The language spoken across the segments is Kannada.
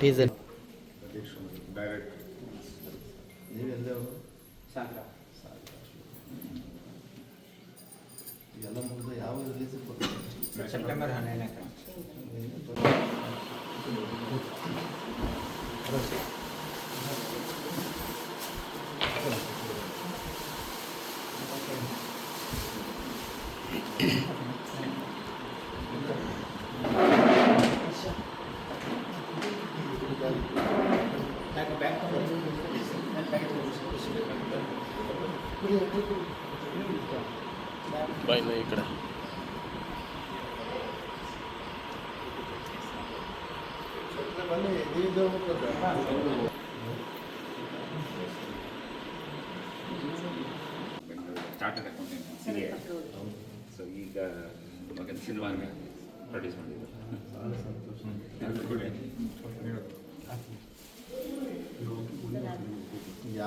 ಟೀಸರ್ ಡೈರೆಕ್ಟ್ ನೀವೆಲ್ಲೇ ಅವರು ಸಾಂಕ್ರ ಎಲ್ಲ ಮುಗಿದು ಯಾವ ರಿಲೀಸ್ ಸೆಪ್ಟೆಂಬರ್ ಹನ್ನೆರಡನೇ ಬಾಯ್ ಈ chartered accountant C A so ಈಗ ಮಗನ ಸಿನಿಮಾನ ಪ್ರೊಡ್ಯೂಸ್ ಮಾಡಿದ್ರು.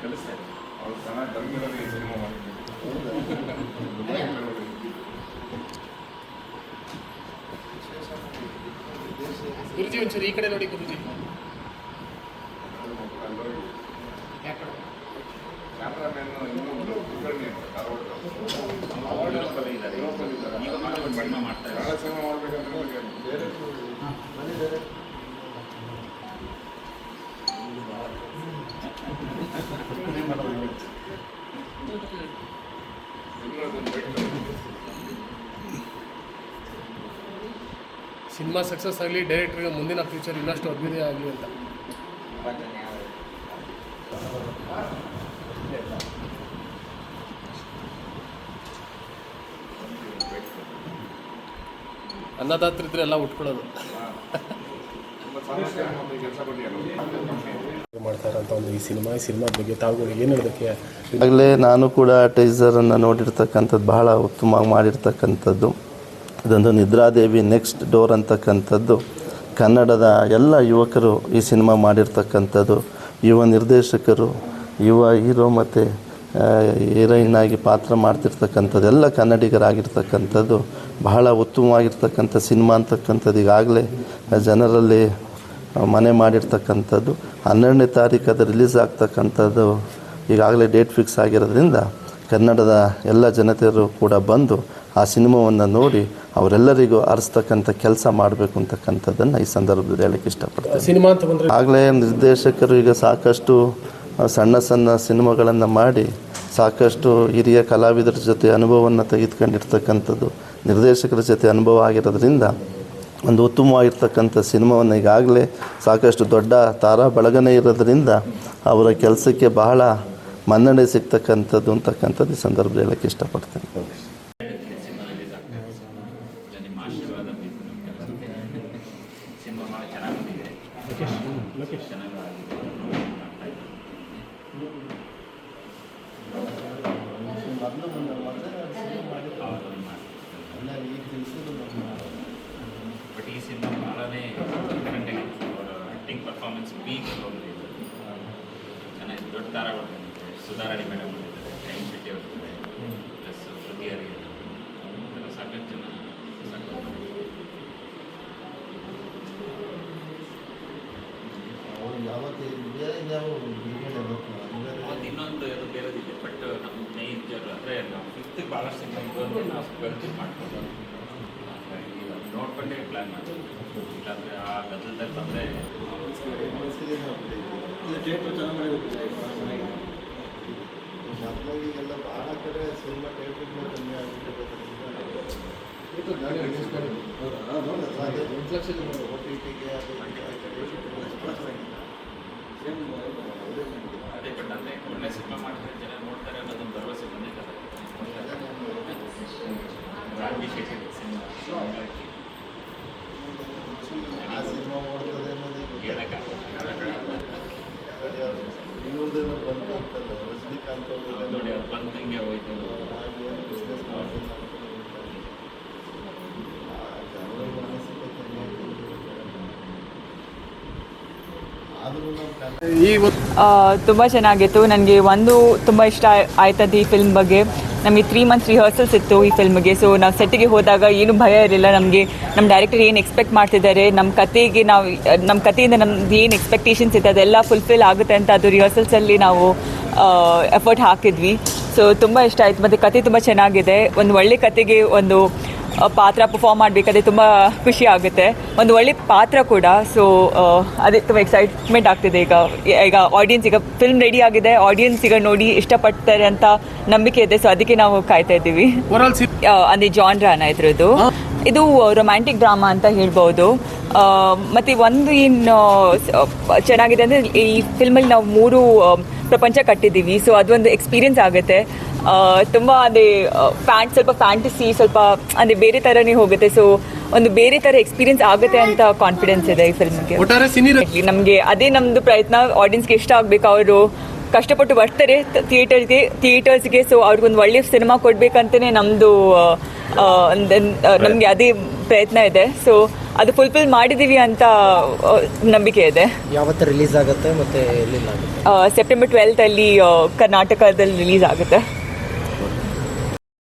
ಕಲಿಸ್ತಾರೆ ಅವ್ರು ಚೆನ್ನಾಗಿ ಧರ್ಮದಲ್ಲಿ ಸಿನಿಮಾ ಗುರುಜಿ ಒಂಚೂರು ಈ ಕಡೆ ನೋಡಿ ಗುರುಜಿ. ಈಗ ಮಾಡ್ತಾರೆ ಮಾಡ್ಬೇಕಂದ್ರೆ ಬೇರೆ ಸಿನಿಮಾ ಸಕ್ಸಸ್ ಆಗಲಿ ಡೈರೆಕ್ಟರ್ಗೆ ಮುಂದಿನ ಫ್ಯೂಚರ್ ಇನ್ನಷ್ಟು ಅಭಿವೃದ್ಧಿ ಆಗಲಿ ಅಂತ. ಅನ್ನದಾತರಿದ್ರೆ ಎಲ್ಲ ಉಟ್ಕೊಳ್ಳೋದು. ಮಾಡ್ತಾ ಇರೋಂಥ ಒಂದು ಈ ಸಿನಿಮಾ ಈ ಸಿನಿಮಾ ಬಗ್ಗೆ ತಾವುಗಳು ಏನು ಹೇಳೋದಕ್ಕೆ ಈಗಾಗಲೇ ನಾನು ಕೂಡ ಟೀಸರನ್ನು ನೋಡಿರ್ತಕ್ಕಂಥದ್ದು ಬಹಳ ಉತ್ತಮವಾಗಿ ಮಾಡಿರ್ತಕ್ಕಂಥದ್ದು. ಇದೊಂದು ನಿದ್ರಾದೇವಿ ನೆಕ್ಸ್ಟ್ ಡೋರ್ ಅಂತಕ್ಕಂಥದ್ದು. ಕನ್ನಡದ ಎಲ್ಲ ಯುವಕರು ಈ ಸಿನಿಮಾ ಮಾಡಿರ್ತಕ್ಕಂಥದ್ದು. ಯುವ ನಿರ್ದೇಶಕರು ಯುವ ಹೀರೋ ಮತ್ತು ಹೀರೋಯಿನ್ ಆಗಿ ಪಾತ್ರ ಮಾಡ್ತಿರ್ತಕ್ಕಂಥದ್ದು ಎಲ್ಲ ಕನ್ನಡಿಗರಾಗಿರ್ತಕ್ಕಂಥದ್ದು. ಬಹಳ ಉತ್ತಮವಾಗಿರ್ತಕ್ಕಂಥ ಸಿನಿಮಾ ಅಂತಕ್ಕಂಥದ್ದು ಈಗಾಗಲೇ ಜನರಲ್ಲಿ ಮನೆ ಮಾಡಿರ್ತಕ್ಕಂಥದ್ದು. ಹನ್ನೆರಡನೇ ತಾರೀಕು ಅದು ರಿಲೀಸ್ ಆಗ್ತಕ್ಕಂಥದ್ದು ಈಗಾಗಲೇ ಡೇಟ್ ಫಿಕ್ಸ್ ಆಗಿರೋದ್ರಿಂದ ಕನ್ನಡದ ಎಲ್ಲ ಜನತೆಯರು ಕೂಡ ಬಂದು ಆ ಸಿನಿಮಾವನ್ನು ನೋಡಿ ಅವರೆಲ್ಲರಿಗೂ ಅರಿಸ್ತಕ್ಕಂಥ ಕೆಲಸ ಮಾಡಬೇಕು ಅಂತಕ್ಕಂಥದ್ದನ್ನು ಈ ಸಂದರ್ಭದಲ್ಲಿ ಹೇಳಕ್ಕೆ ಇಷ್ಟಪಡ್ತೀನಿ. ಸಿನಿಮಾ ಅಂತ ಬಂದರೆ ಆಗಲೇ ನಿರ್ದೇಶಕರು ಈಗ ಸಾಕಷ್ಟು ಸಣ್ಣ ಸಣ್ಣ ಸಿನಿಮಾಗಳನ್ನು ಮಾಡಿ ಸಾಕಷ್ಟು ಹಿರಿಯ ಕಲಾವಿದರ ಜೊತೆ ಅನುಭವವನ್ನು ತೆಗೆದುಕೊಂಡಿರ್ತಕ್ಕಂಥದ್ದು. ನಿರ್ದೇಶಕರ ಜೊತೆ ಅನುಭವ ಆಗಿರೋದ್ರಿಂದ ಒಂದು ಉತ್ತಮವಾಗಿರ್ತಕ್ಕಂಥ ಸಿನಿಮಾವನ್ನು ಈಗಾಗಲೇ ಸಾಕಷ್ಟು ದೊಡ್ಡ ತಾರಾ ಬಳಗನೆ ಇರೋದ್ರಿಂದ ಅವರ ಕೆಲಸಕ್ಕೆ ಬಹಳ ಮನ್ನಣೆ ಸಿಗ್ತಕ್ಕಂಥದ್ದು ಅಂತಕ್ಕಂಥದ್ದು ಈ ಸಂದರ್ಭದಲ್ಲಿ ಹೇಳಕ್ಕೆ ಇಷ್ಟಪಡ್ತೀನಿ ರಿಲೀಸ್ ಆಗ್ತಾ ಇದೆ ಇಲ್ಲ ನಿಮ್ಮ ಆಶೀರ್ವಾದ ಬೇಕು ನಮಗೆಲ್ಲ ಸಿನಿಮಾ ಭಾಳ ಚೆನ್ನಾಗಿ ಬಂದಿದೆ ಚೆನ್ನಾಗಿ ಆಗಿದೆ ಮಾಡ್ತಾ ಇದ್ದೀವಿ. ಮೊದಲು ಬಂದ ಮೊದಲೇ ಅವ್ರು ಮಾಡಿ ಅಲ್ಲ ಈ ತಿಳಿಸಿದ್ರು ಬಟ್ ಈ ಭಾಳನೇ ಡಿಫ್ರೆಂಟ್ ಆಗಿತ್ತು ಅವರ ಆ್ಯಕ್ಟಿಂಗ್ ಪರ್ಫಾರ್ಮೆನ್ಸ್ ವೀಕ್ ಹೋಗಿದೆ ಚೆನ್ನಾಗಿ ದೊಡ್ಡ ತಾರಗಳು ಸುಧಾರಣೆ ಮೇಡಮ್ ಬಂದಿದ್ದಾರೆ. ಟೈಮ್ ಶೆಟ್ಟಿ ಅವರು ಪ್ಲಸ್ ಪ್ರತಿ ಎಲ್ಲ ಸಾಕಷ್ಟು ಜನ ಮತ್ತು ಇನ್ನೊಂದು ಅದು ಬೇರೆದಿದೆ ಬಟ್ ನಮ್ಮ ನೇಚರ್ ಅಂದರೆ ನಾವು ಫಿಫ್ತ್ ಭಾಳಷ್ಟು ನಾವು ಮಾಡ್ಕೊಂಡು ನೋಡ್ಕೊಂಡೆ ಪ್ಲ್ಯಾನ್ ಮಾಡ್ತೀವಿ ಇಲ್ಲಾಂದರೆ ಆ ಗದ್ದಲದಲ್ಲಿ ಬಂದರೆ ಮೊದಲಾಗಿ ಎಲ್ಲ ಭಾಳ ಕಡೆ ಸಿನಿಮಾ ಟೇಟ್ರಿಂದ ಕಮ್ಮಿ ಆಗಿಬಿಟ್ಟಿರೋದ್ರಿಂದ ಎಂಟು ಲಕ್ಷ ಓ ಟಿ ಟಿಗೆ ಅದು ಅದೇ ಬಟ್ ಅಂದರೆ ಒಳ್ಳೆ ಸಿನಿಮಾ ಮಾಡ್ತಾರೆ ಜನ ನೋಡ್ತಾರೆ ಅನ್ನೋದೊಂದು ಭರವಸೆ ಬಂದಿದ್ದಾರೆ ರಾಜಿ ಆ ಸಿನಿಮಾ ಓಡ್ತದೆ ಅನ್ನೋದು ಇವ್ರದ್ದೇನೋ ಬಂತು ಅಂತಲ್ಲ ರಜನಿಕಾಂತ್ ಅದು ಬಂದು ಹಿಂಗೆ ಹೋಯ್ತು. ತುಂಬ ಚೆನ್ನಾಗಿತ್ತು. ನನಗೆ ಒಂದು ತುಂಬ ಇಷ್ಟ ಆಯ್ತದ್ದು ಈ ಫಿಲ್ಮ್ ಬಗ್ಗೆ. ನಮಗೆ ತ್ರೀ ಮಂತ್ಸ್ ರಿಹರ್ಸಲ್ಸ್ ಇತ್ತು ಈ ಫಿಲ್ಮ್ಗೆ ಸೊ ನಾವು ಸೆಟ್ಟಿಗೆ ಹೋದಾಗ ಏನು ಭಯ ಇರಲಿಲ್ಲ ನಮಗೆ. ನಮ್ಮ ಡೈರೆಕ್ಟರ್ ಏನು ಎಕ್ಸ್ಪೆಕ್ಟ್ ಮಾಡ್ತಿದ್ದಾರೆ ನಮ್ಮ ಕತೆಗೆ ನಾವು ನಮ್ಮ ಕತೆಯಿಂದ ನಮ್ದು ಏನು ಎಕ್ಸ್ಪೆಕ್ಟೇಷನ್ಸ್ ಇತ್ತು, ಅದೆಲ್ಲ ಫುಲ್ಫಿಲ್ ಆಗುತ್ತೆ ಅಂತ ಅದು ರಿಹರ್ಸಲ್ಸಲ್ಲಿ ನಾವು ಎಫರ್ಟ್ ಹಾಕಿದ್ವಿ. ಸೊ ತುಂಬ ಇಷ್ಟ ಆಯಿತು. ಮತ್ತು ಕತೆ ತುಂಬ ಚೆನ್ನಾಗಿದೆ. ಒಂದು ಒಳ್ಳೆ ಕತೆಗೆ ಒಂದು ಪಾತ್ರ ಪರ್ಫಾರ್ಮ್ ಮಾಡಬೇಕಾದ್ರೆ ತುಂಬ ಖುಷಿ ಆಗುತ್ತೆ. ಒಂದು ಒಳ್ಳೆ ಪಾತ್ರ ಕೂಡ ಸೊ ಅದೇ ತುಂಬ ಎಕ್ಸೈಟ್ಮೆಂಟ್ ಆಗ್ತಿದೆ. ಈಗ ಈಗ ಆಡಿಯನ್ಸ್ ಈಗ ಫಿಲ್ಮ್ ರೆಡಿ ಆಗಿದೆ ಆಡಿಯನ್ಸ್ ಈಗ ನೋಡಿ ಇಷ್ಟಪಡ್ತಾರೆ ಅಂತ ನಂಬಿಕೆ ಇದೆ ಸೊ ಅದಕ್ಕೆ ನಾವು ಕಾಯ್ತಾ ಇದ್ದೀವಿ. ಅಂದ್ರೆ ಜಾನ್ ರಾನ ಇದ್ರದ್ದು. ಇದು ರೊಮ್ಯಾಂಟಿಕ್ ಡ್ರಾಮಾ ಅಂತ ಹೇಳ್ಬೋದು. ಮತ್ತೆ ಒಂದು ಏನು ಚೆನ್ನಾಗಿದೆ ಅಂದರೆ ಈ ಫಿಲ್ಮಲ್ಲಿ ನಾವು ಮೂರು ಪ್ರಪಂಚ ಕಟ್ಟಿದ್ದೀವಿ ಸೊ ಅದೊಂದು ಎಕ್ಸ್ಪೀರಿಯನ್ಸ್ ಆಗುತ್ತೆ. ತುಂಬ ಅದೇ ಫ್ಯಾಂಟ್ ಸ್ವಲ್ಪ ಫ್ಯಾಂಟಸಿ ಸ್ವಲ್ಪ ಅಂದ್ರೆ ಬೇರೆ ಥರನೇ ಹೋಗುತ್ತೆ. ಸೊ ಒಂದು ಬೇರೆ ಥರ ಎಕ್ಸ್ಪೀರಿಯನ್ಸ್ ಆಗುತ್ತೆ ಅಂತ ಕಾನ್ಫಿಡೆನ್ಸ್ ಇದೆ ಈ ಫಿಲ್ಮ್ಗೆ ನಮ್ಗೆ ಅದೇ ನಮ್ಮದು ಪ್ರಯತ್ನ ಆಡಿಯನ್ಸ್ಗೆ ಇಷ್ಟ ಆಗಬೇಕು. ಅವರು ಕಷ್ಟಪಟ್ಟು ಬರ್ತಾರೆ ಥಿಯೇಟರ್ಗೆ ಥಿಯೇಟರ್ಸ್ಗೆ ಸೊ ಅವ್ರಿಗೊಂದು ಒಳ್ಳೆ ಸಿನಿಮಾ ಕೊಡಬೇಕಂತಲೇ ನಮ್ಮದು ನಮಗೆ ಅದೇ ಪ್ರಯತ್ನ ಇದೆ. ಸೊ ಅದು ಫುಲ್ಫಿಲ್ ಮಾಡಿದ್ದೀವಿ ಅಂತ ನಂಬಿಕೆ ಇದೆ. ಯಾವತ್ತು ರಿಲೀಸ್ ಆಗುತ್ತೆ ಮತ್ತೆ ಸೆಪ್ಟೆಂಬರ್ ಆಗುತ್ತೆ? ಸೆಪ್ಟೆಂಬರ್ ಟ್ವೆಲ್ತಲ್ಲಿ ಕರ್ನಾಟಕದಲ್ಲಿ ರಿಲೀಸ್ ಆಗುತ್ತೆ.